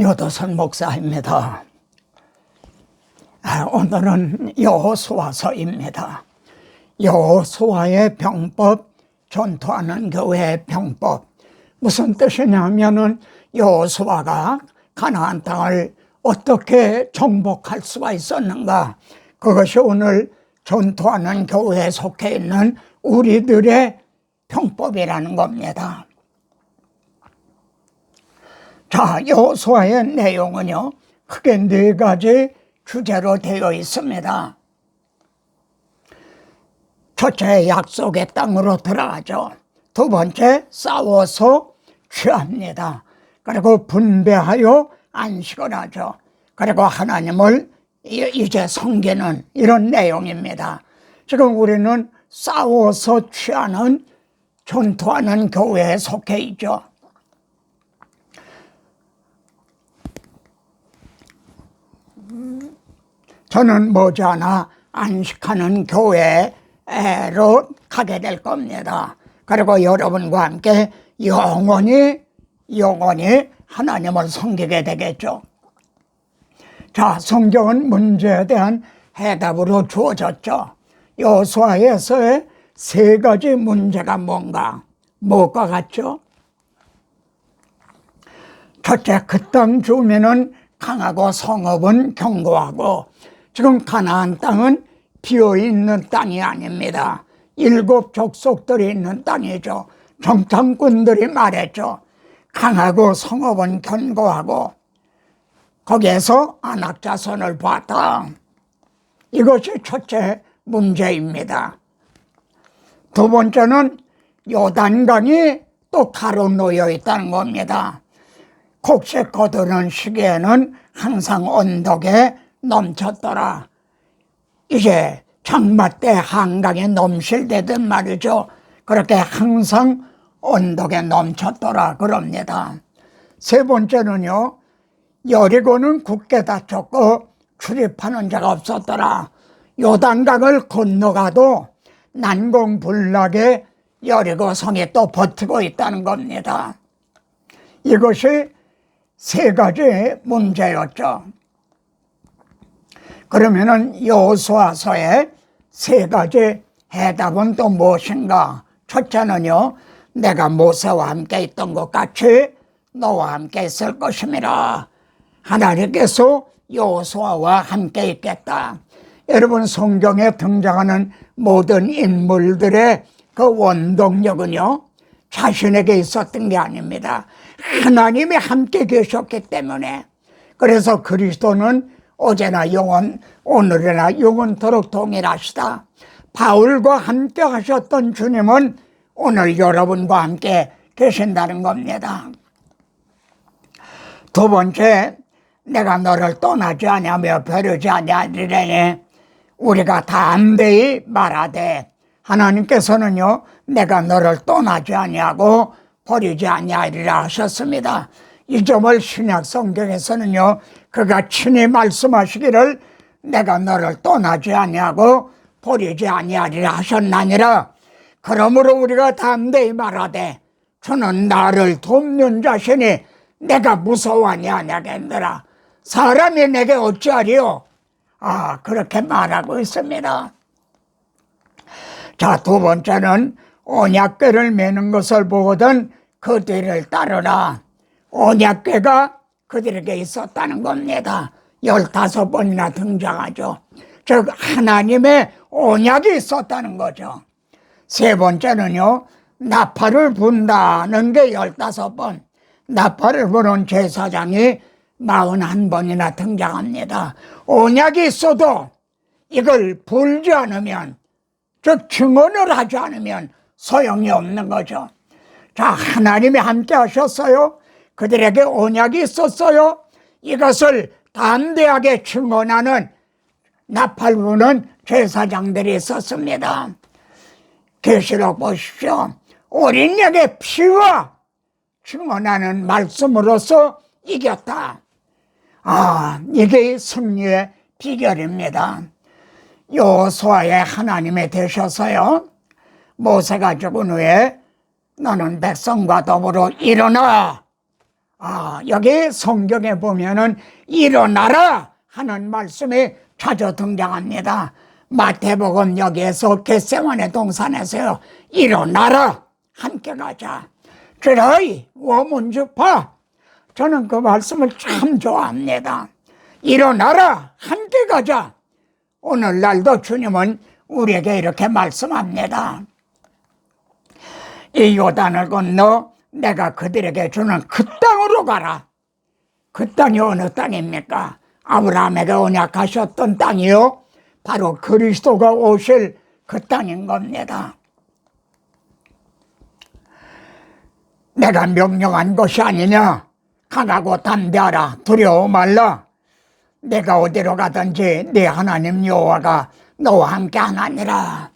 요도선 목사입니다. 아, 오늘은 여호수아서입니다. 여호수아의 병법, 전투하는 교회의 병법. 무슨 뜻이냐면은 여호수아가 가나안 땅을 어떻게 정복할 수가 있었는가? 그것이 오늘 전투하는 교회에 속해 있는 우리들의 병법이라는 겁니다. 자, 여호수아의 내용은요. 크게 네 가지 주제로 되어 있습니다. 첫째, 약속의 땅으로 들어가죠. 두 번째, 싸워서 취합니다. 그리고 분배하여 안식을 하죠. 그리고 하나님을 이- 이제 섬기는 이런 내용입니다. 지금 우리는 싸워서 취하는 전투하는 교회에 속해 있죠. 저는 머지않아 안식하는 교회로 가게 될 겁니다. 그리고 여러분과 함께 영원히 영원히 하나님을 섬기게 되겠죠. 자, 성경은 문제에 대한 해답으로 주어졌죠. 여호수아에서의 세 가지 문제가 뭔가 뭐가 같죠? 첫째, 그 땅 주민은 강하고 성읍은 견고하고 지금 가나안 땅은 비어 있는 땅이 아닙니다. 일곱 족속들이 있는 땅이죠. 정탐꾼들이 말했죠. 강하고 성읍은 견고하고 거기에서 안악자선을 봤다. 이것이 첫째 문제입니다. 두 번째는 요단강이 또 가로놓여 있다는 겁니다. 곡식 거두는 시기에는 항상 언덕에 넘쳤더라. 이제 장마 때 한강에 넘실대듯 말이죠. 그렇게 항상 언덕에 넘쳤더라 그럽니다. 세 번째는요. 여리고는 굳게 닫혔고 출입하는 자가 없었더라. 요단강을 건너가도 난공불락에 여리고 성이 또 버티고 있다는 겁니다. 이것이 세 가지 문제였죠. 그러면은 여호수아서의 세 가지 해답은 또 무엇인가? 첫째는요, 내가 모세와 함께 있던 것 같이 너와 함께 있을 것임이라. 하나님께서 여호수아와 함께 있겠다. 여러분 성경에 등장하는 모든 인물들의 그 원동력은요, 자신에게 있었던 게 아닙니다. 하나님이 함께 계셨기 때문에. 그래서 그리스도는 어제나 영원, 오늘이나 영원토록 동일하시다. 바울과 함께 하셨던 주님은 오늘 여러분과 함께 계신다는 겁니다. 두 번째, 내가 너를 떠나지 아니하며 버리지 아니하리라니 우리가 담대히 말하되 하나님께서는요 내가 너를 떠나지 아니하고 버리지 아니하리라 하셨습니다. 이 점을 신약 성경에서는요 그가 친히 말씀하시기를 내가 너를 떠나지 아니하고 버리지 아니하리라 하셨나니라. 그러므로 우리가 담대히 말하되 저는 나를 돕는 자신이 내가 무서워하냐 하냐겠느라. 사람이 내게 어찌하리요? 아 그렇게 말하고 있습니다. 자 두 번째는 언약궤를 매는 것을 보거든 그 뒤를 따르라 언약궤가 그들에게 있었다는 겁니다 열다섯 번이나 등장하죠 즉 하나님의 언약이 있었다는 거죠 세 번째는요, 나팔을 분다는 게 열다섯 번, 나팔을 부는 제사장이 마흔한 번이나 등장합니다. 언약이 있어도 이걸 불지 않으면, 즉, 증언을 하지 않으면 소용이 없는 거죠. 자, 하나님이 함께 하셨어요. 그들에게 언약이 있었어요. 이것을 담대하게 증언하는 나팔 부는 제사장들이 있었습니다. 계시록 보십시오. 어린 양의 피와 증언하는 말씀으로서 이겼다. 아, 이게 승리의 비결입니다. 여호수아의 하나님이 되셔서요. 모세가 죽은 후에 너는 백성과 더불어 일어나. 아, 여기 성경에 보면은 일어나라 하는 말씀이 자주 등장합니다. 마태복음 여기에서 겟세만의 동산에서요. 일어나라 함께 가자. 저의 워문주파 저는 그 말씀을 참 좋아합니다. 일어나라 함께 가자. 오늘날도 주님은 우리에게 이렇게 말씀합니다. 이 요단을 건너 내가 그들에게 주는 그 땅 가라. 그 땅이 어느 땅입니까? 아브라함에게 언약하셨던 땅이요. 바로 그리스도가 오실 그 땅인 겁니다. 내가 명령한 것이 아니냐? 강하고 담대하라. 두려워 말라. 내가 어디로 가든지 네 하나님 여호와가 너와 함께 하나니라.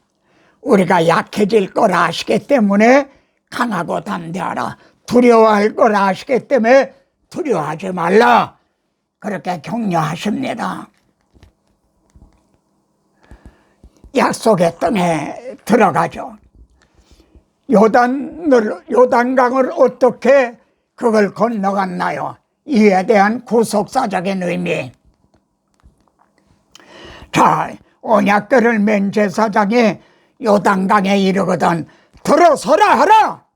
우리가 약해질 거라 아시기 때문에 강하고 담대하라. 두려워할 거라 아시기 때문에 두려워하지 말라. 그렇게 격려하십니다. 약속의 땅에 들어가죠. 요단을, 요단강을 어떻게 그걸 건너갔나요? 이에 대한 구속사적인 의미. 자, 언약궤를 맨 제사장이 요단강에 이르거든 들어서라 하라.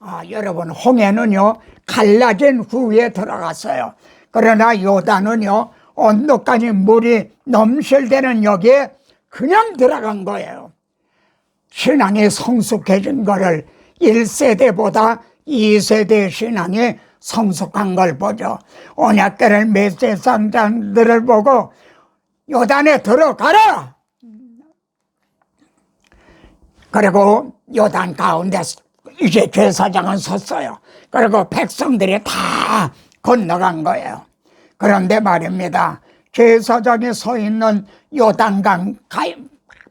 아, 여러분 홍해는요 갈라진 후에 들어갔어요. 그러나 요단은요 언덕까지 물이 넘실대는 여기에 그냥 들어간 거예요. 신앙이 성숙해진 거를 1세대보다 2세대 신앙이 성숙한 걸 보죠. 언약궤를 메세 상장들을 보고 요단에 들어가라! 그리고 요단 가운데 이제 제사장은 섰어요. 그리고 백성들이 다 건너간 거예요. 그런데 말입니다. 제사장이 서 있는 요단강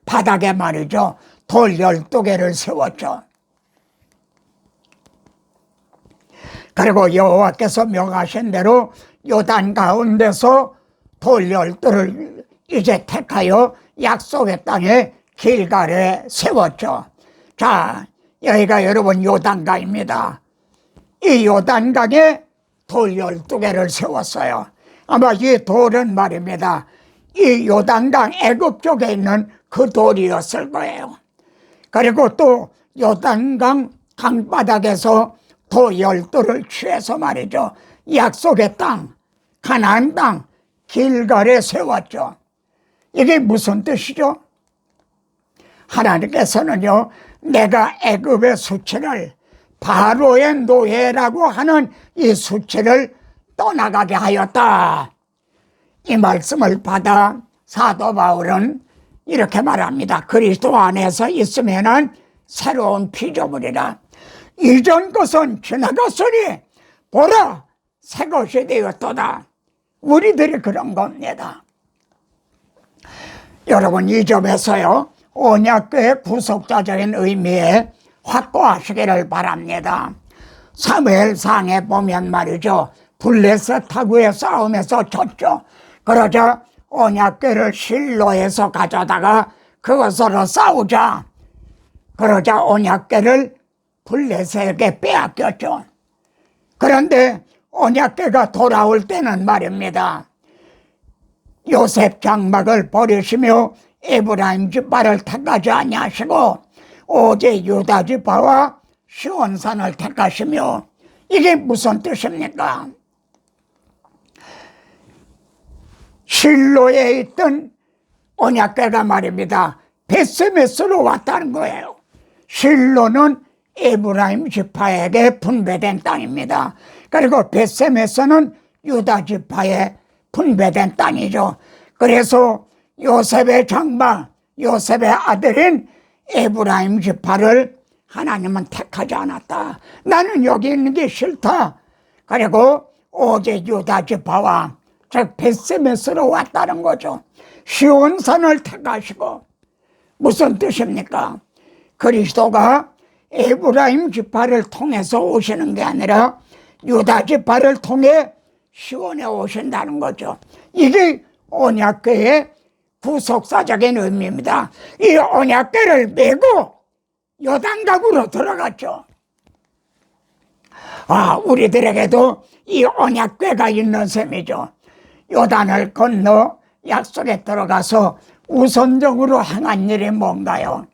바닥에 말이죠. 돌 12개를 세웠죠. 그리고 여호와께서 명하신 대로 요단 가운데서 돌 12를 이제 택하여 약속의 땅에 길갈에 세웠죠. 자, 여기가 여러분 요단강입니다. 이 요단강에 돌 12개를 세웠어요. 아마 이 돌은 말입니다. 이 요단강 애굽 쪽에 있는 그 돌이었을 거예요. 그리고 또 요단강 강바닥에서 돌 12를 취해서 말이죠. 약속의 땅, 가나안 땅, 길갈에 세웠죠. 이게 무슨 뜻이죠? 하나님께서는요, 내가 애굽의 수치를 바로의 노예라고 하는 이 수치를 떠나가게 하였다. 이 말씀을 받아 사도 바울은 이렇게 말합니다. 그리스도 안에서 있으면은 새로운 피조물이라. 이전 것은 지나갔으니 보라 새 것이 되었도다. 우리들이 그런 겁니다. 여러분 이 점에서요 언약궤의 구속자적인 의미에 확고하시기를 바랍니다. 사무엘상에 보면 말이죠 블레셋 타구의 싸움에서 졌죠. 그러자 언약궤를 실로에서 가져다가 그것으로 싸우자. 그러자 언약궤를 블레셋에게 빼앗겼죠. 그런데 언약궤가 돌아올 때는 말입니다. 요셉 장막을 버리시며 에브라임 지파를 택하지 아니하시고 오직 유다 지파와 시온산을 택하시며 이게 무슨 뜻입니까? 실로에 있던 언약궤가 말입니다. 베스메스로 왔다는 거예요. 실로는 에브라임 지파에게 분배된 땅입니다. 그리고 베세메스는 유다 지파에 분배된 땅이죠. 그래서 요셉의 장마, 요셉의 아들인 에브라임 지파를 하나님은 택하지 않았다. 나는 여기 있는 게 싫다. 그리고 오직 유다 지파와 즉 베세메스로 왔다는 거죠. 시온산을 택하시고 무슨 뜻입니까? 그리스도가 에브라임 지파를 통해서 오시는 게 아니라 유다 지파를 통해 시온에 오신다는 거죠. 이게 언약궤의 구속사적인 의미입니다. 이 언약궤를 메고 요단강으로 들어갔죠. 아, 우리들에게도 이 언약궤가 있는 셈이죠. 요단을 건너 약속에 들어가서 우선적으로 행한 일이 뭔가요?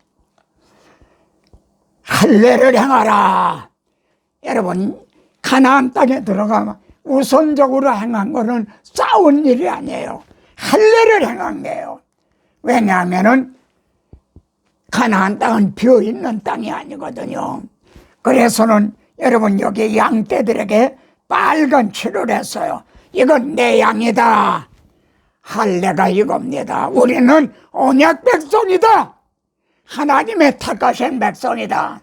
할례를 행하라. 여러분, 가나안 땅에 들어가면 우선적으로 행한 거는 싸운 일이 아니에요. 할례를 행한 거예요. 왜냐하면은 가나안 땅은 비어 있는 땅이 아니거든요. 그래서는 여러분 여기 양떼들에게 빨간 칠을 했어요. 이건 내 양이다. 할례가 이겁니다. 우리는 언약 백성이다. 하나님의 택하신 백성이다.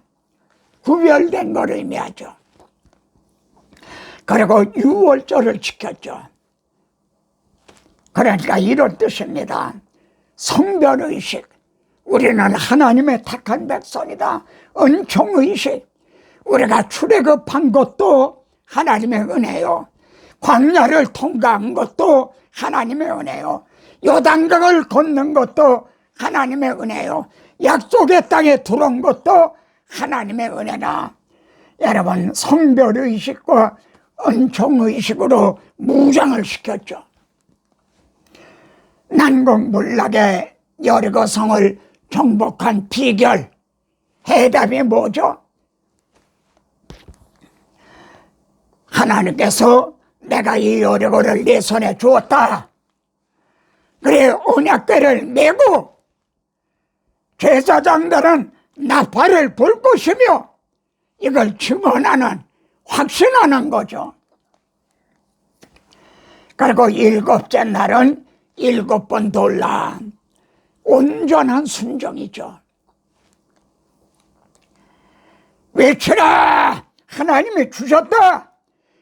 구별된 걸 의미하죠. 그리고 유월절을 지켰죠. 그러니까 이런 뜻입니다. 성별의식. 우리는 하나님의 택한 백성이다. 은총의식. 우리가 출애굽한 것도 하나님의 은혜요. 광야를 통과한 것도 하나님의 은혜요. 요단강을 걷는 것도 하나님의 은혜요. 약속의 땅에 들어온 것도 하나님의 은혜다. 여러분 성별의식과 은총의식으로 무장을 시켰죠. 난공불락의 여리고성을 정복한 비결 해답이 뭐죠? 하나님께서 내가 이 여리고를 내 손에 주었다. 그래 언약궤를 메고 제사장들은 나팔을 불 것이며 이걸 증언하는 확신하는 거죠. 그리고 일곱째 날은 일곱 번 돌라 온전한 순종이죠. 외치라 하나님이 주셨다.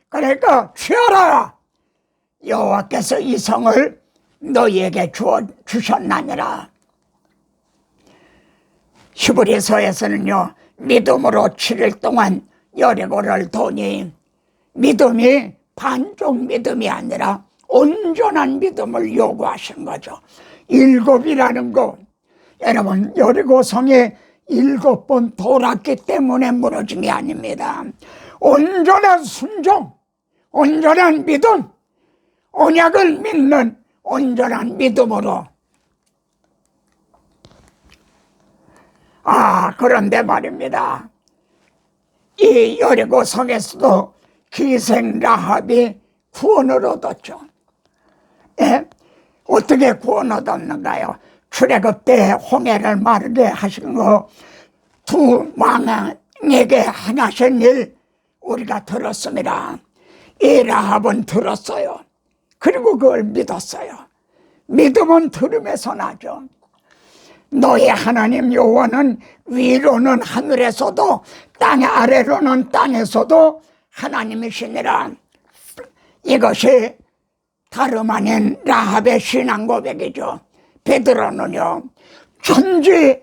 그러니까 취하라 여호와께서 이 성을 너희에게 주어 주셨나니라. 히브리서에서는요 믿음으로 7일 동안 여리고를 도니 믿음이 반쪽 믿음이 아니라 온전한 믿음을 요구하신 거죠. 일곱이라는 거 여러분 여리고성에 일곱 번 돌았기 때문에 무너진 게 아닙니다. 온전한 순종, 온전한 믿음, 언약을 믿는 온전한 믿음으로 아 그런데 말입니다. 이 여리고 성에서도 기생 라합이 구원을 얻었죠. 예? 어떻게 구원 얻었는가요? 출애굽 때 홍해를 마르게 하신 거 두 왕에게 행하신 일 우리가 들었습니다. 이 라합은 들었어요. 그리고 그걸 믿었어요. 믿음은 들음에서 나죠. 너의 하나님 여호와는 위로는 하늘에서도 땅 아래로는 땅에서도 하나님이시니라. 이것이 다름 아닌 라합의 신앙 고백이죠. 베드로는요, 천지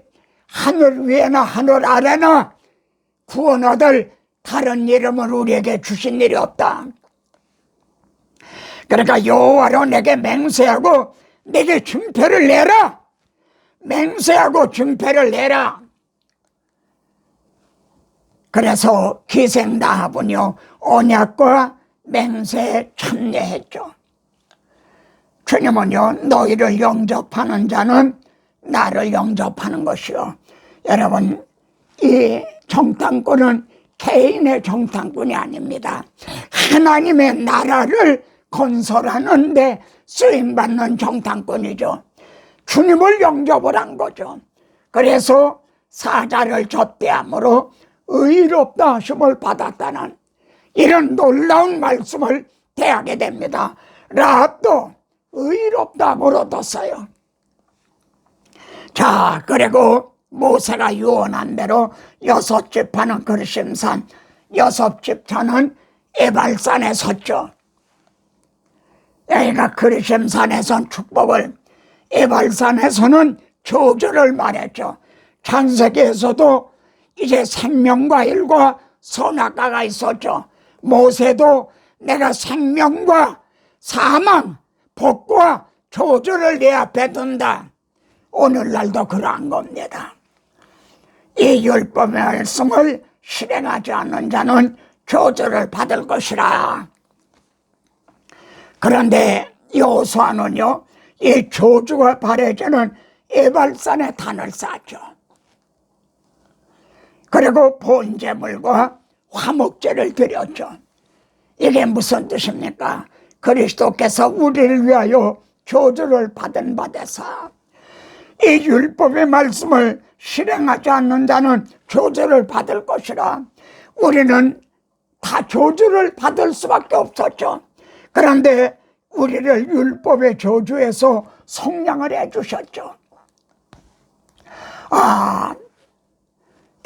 하늘 위에나 하늘 아래나 구원 얻을 다른 이름을 우리에게 주신 일이 없다. 그러니까 여호와로 내게 맹세하고 내게 증표를 내라. 맹세하고 증표를 내라. 그래서 기생다하군요 언약과 맹세에 참여했죠. 주님은요 너희를 영접하는 자는 나를 영접하는 것이요. 여러분 이 정탐꾼은 개인의 정탐꾼이 아닙니다. 하나님의 나라를 건설하는데 쓰임받는 정탐꾼이죠. 주님을 영접을 한 거죠. 그래서 사자를 접대함으로 의롭다 하심을 받았다는 이런 놀라운 말씀을 대하게 됩니다. 라합도 의롭다함을 얻었어요. 자, 그리고 모세가 유언한 대로 여섯 집하는 그르심산, 여섯 집차는 에발산에 섰죠. 여기가 그르심산에선 축복을 에발산에서는 저주를 말했죠. 창세기에서도 이제 생명과 일과 선악과가 있었죠. 모세도 내가 생명과 사망, 복과 저주를 내 앞에 둔다. 오늘날도 그러한 겁니다. 이 율법의 말씀을 실행하지 않는 자는 저주를 받을 것이라. 그런데 여호수아는요, 이 저주가 바래지는 에발산에 단을 쌓죠. 그리고 본제물과 화목제를 드렸죠. 이게 무슨 뜻입니까? 그리스도께서 우리를 위하여 저주를 받은 바대사 이 율법의 말씀을 실행하지 않는 자는 저주를 받을 것이라 우리는 다 저주를 받을 수밖에 없었죠. 그런데 우리를 율법의 저주에서 성량을 해주셨죠. 아,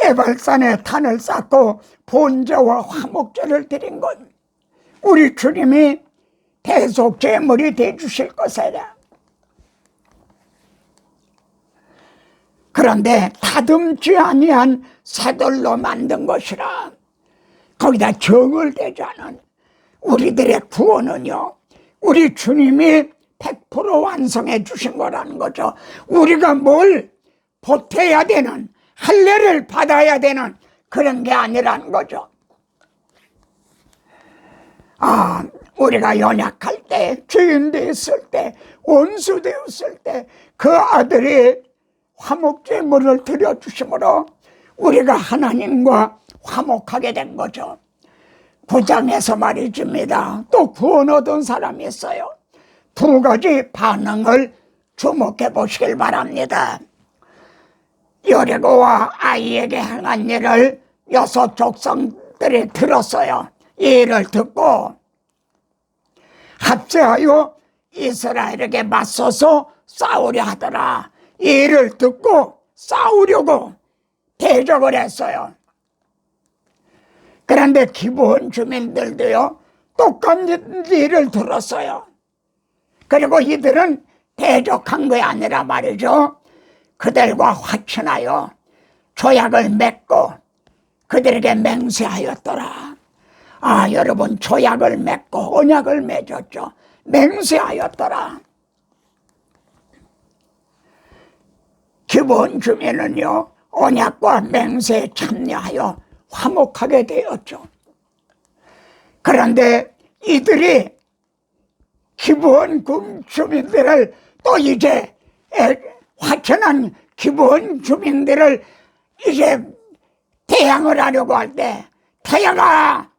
에발산에 탄을 쌓고 본제와 화목제를 드린 것 우리 주님이 대속 제물이 돼 주실 것이라. 그런데 다듬지 아니한 새돌로 만든 것이라. 거기다 정을 않은 우리들의 구원은요 우리 주님이 100% 완성해 주신 거라는 거죠. 우리가 뭘 보태야 되는 할례를 받아야 되는 그런 게 아니라는 거죠. 아 우리가 연약할 때 죄인 되었을 때 원수 되었을 때 그 아들이 화목제물을 드려주심으로 우리가 하나님과 화목하게 된 거죠. 구장에서 말이줍니다. 또 구원 얻은 사람이 있어요. 두 가지 반응을 주목해 보시길 바랍니다. 여리고와 아이에게 행한 일을 여섯 족성들이 들었어요. 이 일을 듣고 합세하여 이스라엘에게 맞서서 싸우려 하더라. 이 일을 듣고 싸우려고 대적을 했어요. 그런데 기본 주민들도요, 똑같은 일을 들었어요. 그리고 이들은 대적한 게 아니라 말이죠. 그들과 화친하여 조약을 맺고 그들에게 맹세하였더라. 아, 여러분, 조약을 맺고 언약을 맺었죠. 맹세하였더라. 기본 주민은요, 언약과 맹세에 참여하여 화목하게 되었죠. 그런데 이들이 기본 주민들을 또 이제 화천한 기본 주민들을 이제 대항을 하려고 할 때 태양아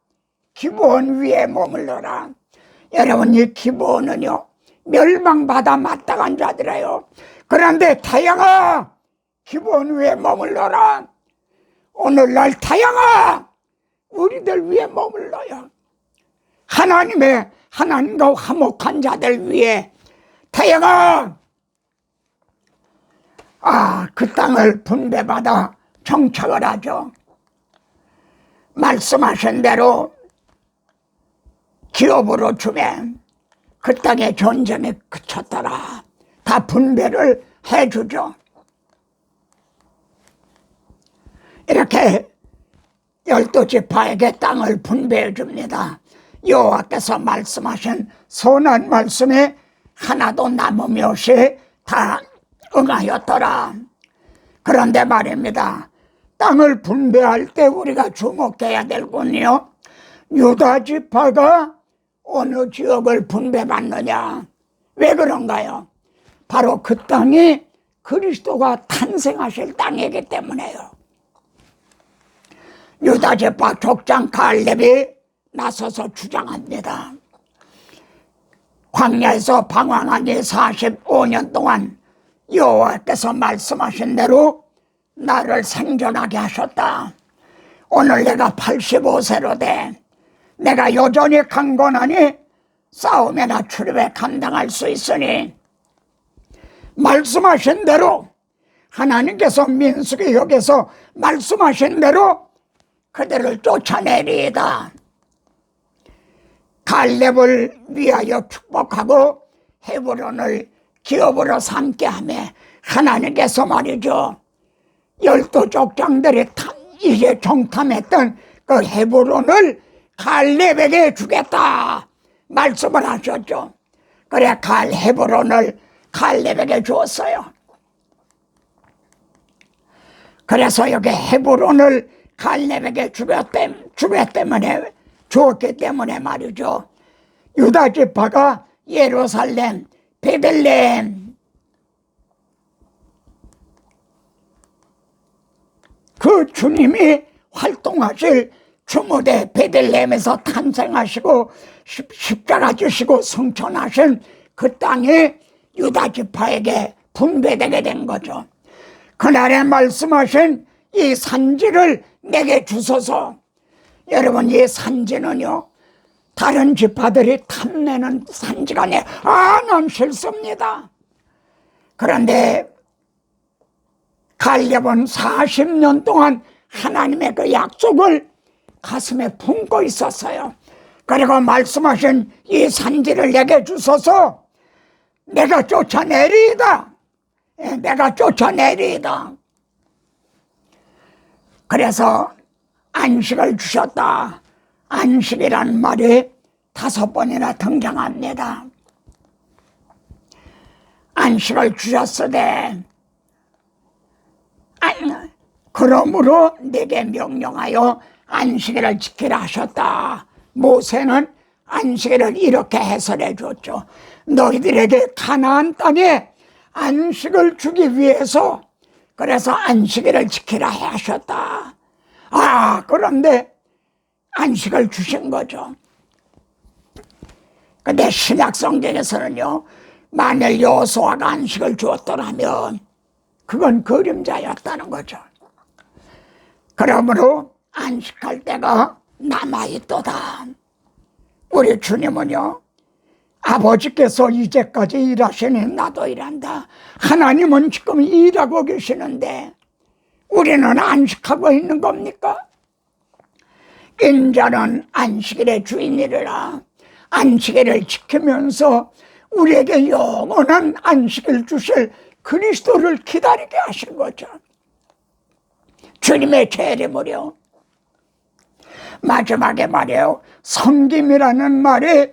기본 위에 머물러라. 여러분 이 기본은요 멸망받아 마땅한 자들이에요. 그런데 태양아 기본 위에 머물러라. 오늘날 태양아 우리들 위에 머물러요. 하나님의 하나님과 화목한 자들 위에 태양아 아, 그 땅을 분배받아 정착을 하죠. 말씀하신 대로 기업으로 주면 그 땅의 전쟁이 그쳤더라. 다 분배를 해주죠. 이렇게 열두 지파에게 땅을 분배해 줍니다. 여호와께서 말씀하신 선한 말씀에 하나도 남음이 없이 다 응하였더라. 그런데 말입니다. 땅을 분배할 때 우리가 주목해야 될군요. 유다 지파가 어느 지역을 분배받느냐? 왜 그런가요? 바로 그 땅이 그리스도가 탄생하실 땅이기 때문에요. 유다 제파 족장 갈렙이 나서서 주장합니다. 광야에서 방황한 지 45년 동안 여호와께서 말씀하신 대로 나를 생존하게 하셨다. 오늘 내가 85세로 돼. 내가 여전히 강건하니 싸움에나 출입에 감당할 수 있으니 말씀하신 대로 하나님께서 여기서 말씀하신 대로 그들을 쫓아내리이다. 갈렙을 위하여 축복하고 헤브론을 기업으로 삼게 하며 하나님께서 말이죠. 열두 족장들이 이제 정탐했던 그 헤브론을 갈렙에게 주겠다 말씀을 하셨죠. 그래 갈 헤브론을 갈렙에게 주었어요. 그래서 여기 헤브론을 갈렙에게 죽였대, 죽였 때문에, 죽었기 때문에 말이죠. 유다 지파가 예루살렘, 베들레헴, 그 주님이 활동하실 주무대 베들레헴에서 탄생하시고 십- 십자가 지시고 성천하신 그 땅이 유다 지파에게 분배되게 된 거죠. 그날에 말씀하신 이 산지를 내게 주소서. 여러분 이 산지는요 다른 지파들이 탐내는 산지가 아니에요. 아, 난 싫습니다. 그런데 갈렙은 40년 동안 하나님의 그 약속을 가슴에 품고 있었어요. 그리고 말씀하신 이 산지를 내게 주소서 내가 쫓아내리이다. 예, 내가 쫓아내리이다. 그래서 안식을 주셨다. 안식이라는 말이 다섯 번이나 등장합니다. 안식을 주셨으되 안, 그러므로 내게 명령하여 안식일을 지키라 하셨다. 모세는 안식일을 이렇게 해설해 줬죠. 너희들에게 가나안 땅에 안식을 주기 위해서 그래서 안식일을 지키라 하셨다. 아, 그런데 안식을 주신 거죠. 근데 신약 성경에서는요, 만일 여호수아가 안식을 주었더라면 그건 그림자였다는 거죠. 그러므로 안식할 때가 남아있도다. 우리 주님은요, 아버지께서 이제까지 일하시니 나도 일한다. 하나님은 지금 일하고 계시는데, 우리는 안식하고 있는 겁니까? 인자는 안식일의 주인이라 안식일을 지키면서 우리에게 영원한 안식을 주실 그리스도를 기다리게 하신 거죠. 주님의 재림을요. 마지막에 말이에요. 섬김이라는 말이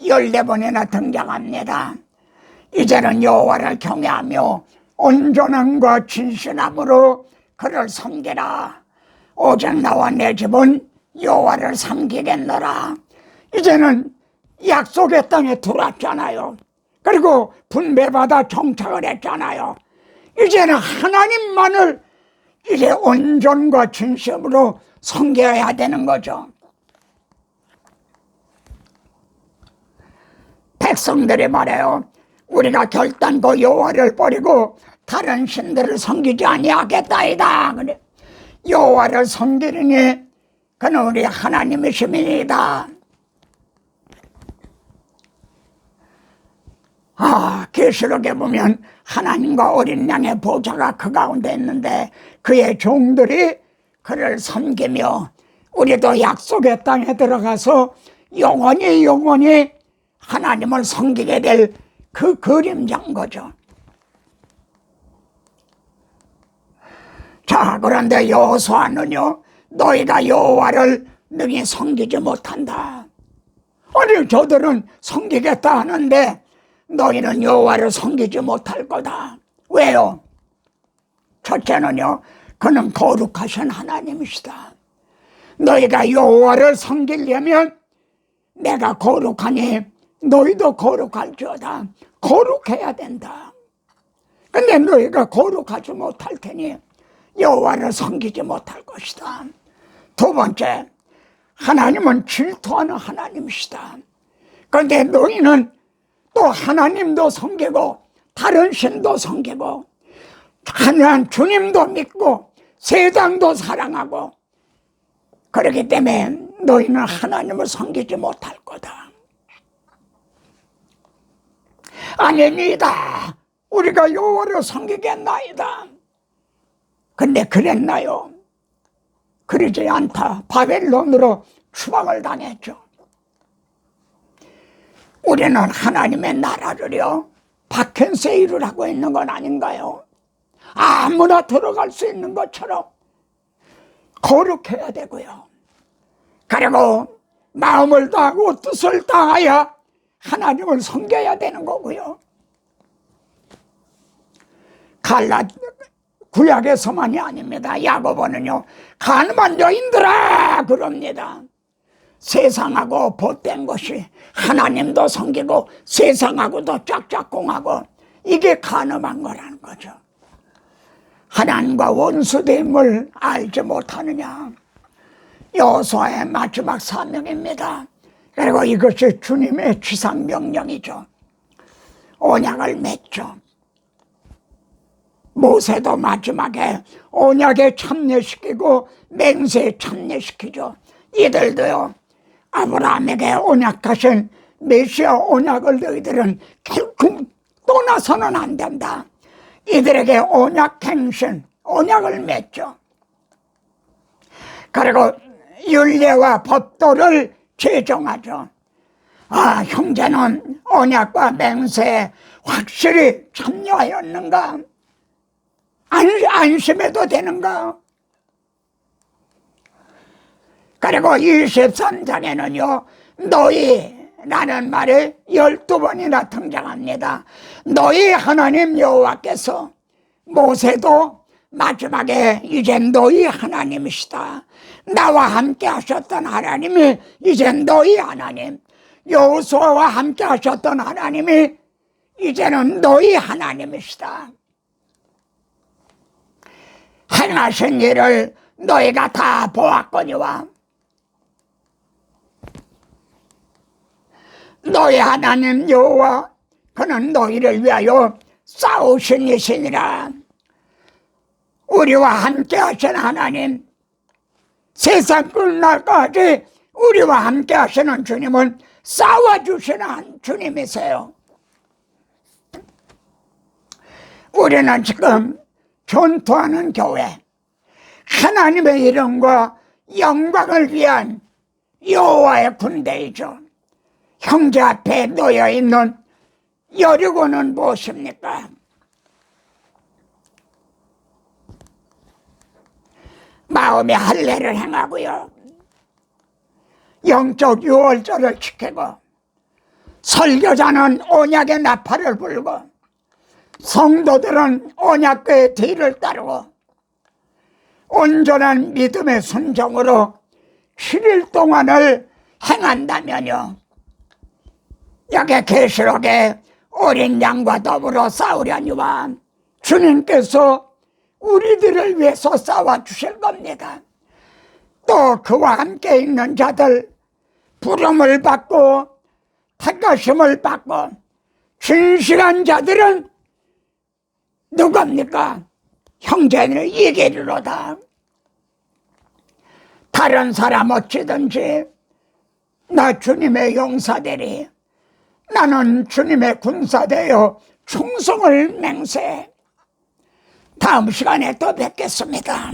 14번이나 등장합니다. 이제는 여호와를 경외하며 온전함과 진실함으로 그를 섬기라. 오직 나와 내 집은 여호와를 섬기겠노라. 이제는 약속의 땅에 들어왔잖아요. 그리고 분배받아 정착을 했잖아요. 이제는 하나님만을 이제 온전과 진심으로 섬겨야 되는 거죠. 백성들이 말해요. 우리가 결단코 여호와를 버리고 다른 신들을 섬기지 아니하겠다이다. 그래. 여호와를 섬기느니 그는 우리 하나님의 시민이다. 아, 계시록에 보면 하나님과 어린 양의 보좌가 그 가운데 있는데 그의 종들이 그를 섬기며 우리도 약속의 땅에 들어가서 영원히 영원히 하나님을 섬기게 될 그 그림자인 거죠. 자, 그런데 여호수아는요, 너희가 여호와를 능히 섬기지 못한다. 아니, 저들은 섬기겠다 하는데 너희는 여호와를 섬기지 못할 거다. 왜요? 첫째는요, 그는 거룩하신 하나님이시다. 너희가 여호와를 섬기려면 내가 거룩하니 너희도 거룩할지어다. 거룩해야 된다. 근데 너희가 거룩하지 못할 테니 여호와를 섬기지 못할 것이다. 두 번째, 하나님은 질투하는 하나님이시다. 그런데 너희는 또 하나님도 섬기고 다른 신도 섬기고 하나님 주님도 믿고 세상도 사랑하고 그렇기 때문에 너희는 하나님을 섬기지 못할 거다. 아닙니다. 우리가 여호와를 섬기겠나이다. 근데 그랬나요? 그러지 않다. 바벨론으로 추방을 당했죠. 우리는 하나님의 나라를요, 박현세일을 하고 있는 건 아닌가요? 아무나 들어갈 수 있는 것처럼 거룩해야 되고요. 그리고 마음을 다하고 뜻을 다하여 하나님을 섬겨야 되는 거고요. 갈라 구약에서만이 아닙니다. 야고보는요, 가늠한 여인들아! 그럽니다. 세상하고 보탠 것이 하나님도 섬기고 세상하고도 짝짝꿍하고 이게 가늠한 거라는 거죠. 하나님과 원수됨을 알지 못하느냐. 여호수아의 마지막 사명입니다. 그리고 이것이 주님의 지상 명령이죠. 언약을 맺죠. 모세도 마지막에 언약에 참여시키고 맹세에 참여시키죠. 이들도요. 아브라함에게 언약하신 메시아 언약을 너희들은 결코 떠나서는 안 된다. 이들에게 언약 행신, 언약을 맺죠. 그리고 윤례와 법도를 제정하죠. 아, 형제는 언약과 맹세에 확실히 참여하였는가? 안, 안심해도 되는가? 그리고 23장에는요, 너희 라는 말이 12번이나 등장합니다. 너희 하나님 여호와께서 모세도 마지막에 이제 너희 하나님이시다. 나와 함께 하셨던 하나님이 이제 너희 하나님. 여호수아와 함께 하셨던 하나님이 이제는 너희 하나님이시다. 행하신 일을 너희가 다 보았거니와 너희 하나님 여호와 그는 너희를 위하여 싸우신 이시니라 우리와 함께 하신 하나님 세상 끝날까지 우리와 함께 하시는 주님은 싸워주시는 주님이세요 우리는 지금 전투하는 교회 하나님의 이름과 영광을 위한 여호와의 군대이죠. 형제 앞에 놓여 있는 여리고는 무엇입니까? 마음의 할례를 행하고요. 영적 유월절을 지키고 설교자는 언약의 나팔을 불고 성도들은 언약의 뒤를 따르고 온전한 믿음의 순종으로 7일 동안을 행한다면요. 여기 계시록에 어린 양과 더불어 싸우려니와 주님께서 우리들을 위해서 싸워 주실 겁니다. 또 그와 함께 있는 자들 부름을 받고 택하심을 받고 진실한 자들은 누굽니까? 형제를 이기리로다. 다른 사람 어찌든지 나 주님의 용사되리. 나는 주님의 군사되어 충성을 맹세. 다음 시간에 또 뵙겠습니다.